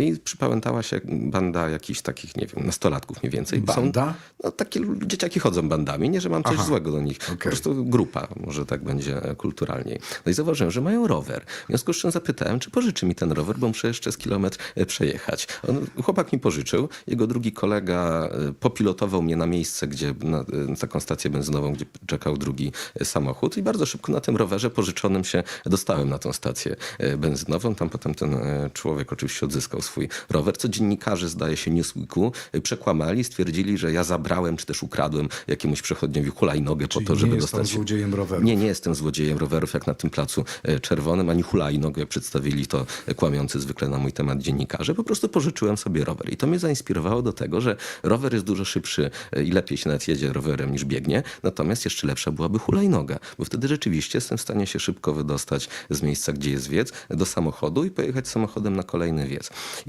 I przypamiętała się banda jakichś takich, nie wiem, nastolatków mniej więcej. Banda? no, takie dzieciaki chodzą bandami, nie, że mam coś Aha. złego do nich. Po Okej. prostu grupa, może tak będzie e, kulturalniej. No i zauważyłem, że mają rower. W związku z czym zapytałem, czy pożyczy mi ten rower, bo muszę jeszcze z kilometr e, przejechać. On, chłopak mi pożyczył, jego drugi kolega e, popilotował mnie na miejsce, gdzie na, na taką stację benzynową, gdzie czekał drugi samochód i bardzo szybko na tym rowerze pożyczonym się dostałem na tą stację benzynową. Tam potem ten człowiek oczywiście odzyskał swój rower, co dziennikarze, zdaje się, Newsweeku przekłamali, stwierdzili, że ja zabrałem czy też ukradłem jakiemuś przechodniowi hulajnogę po Czyli to, żeby nie jest pan dostać... złodziejem rowerów. Nie, nie jestem złodziejem rowerów, jak na tym placu e, czerwonym, ani hulajnogę przedstawili to e, kłamiący zwykle na mój temat dziennikarze. Po prostu pożyczyłem sobie rower. I to mnie zainspirowało do tego, że rower jest dużo szybszy e, i lepiej się nawet jedzie rowerem niż biegnie. Natomiast jeszcze lepsza byłaby hulajnoga, bo wtedy rzeczywiście jestem w stanie się szybko wydostać z miejsca, gdzie jest wiec, do samochodu i pojechać samochodem na kolejny wiec.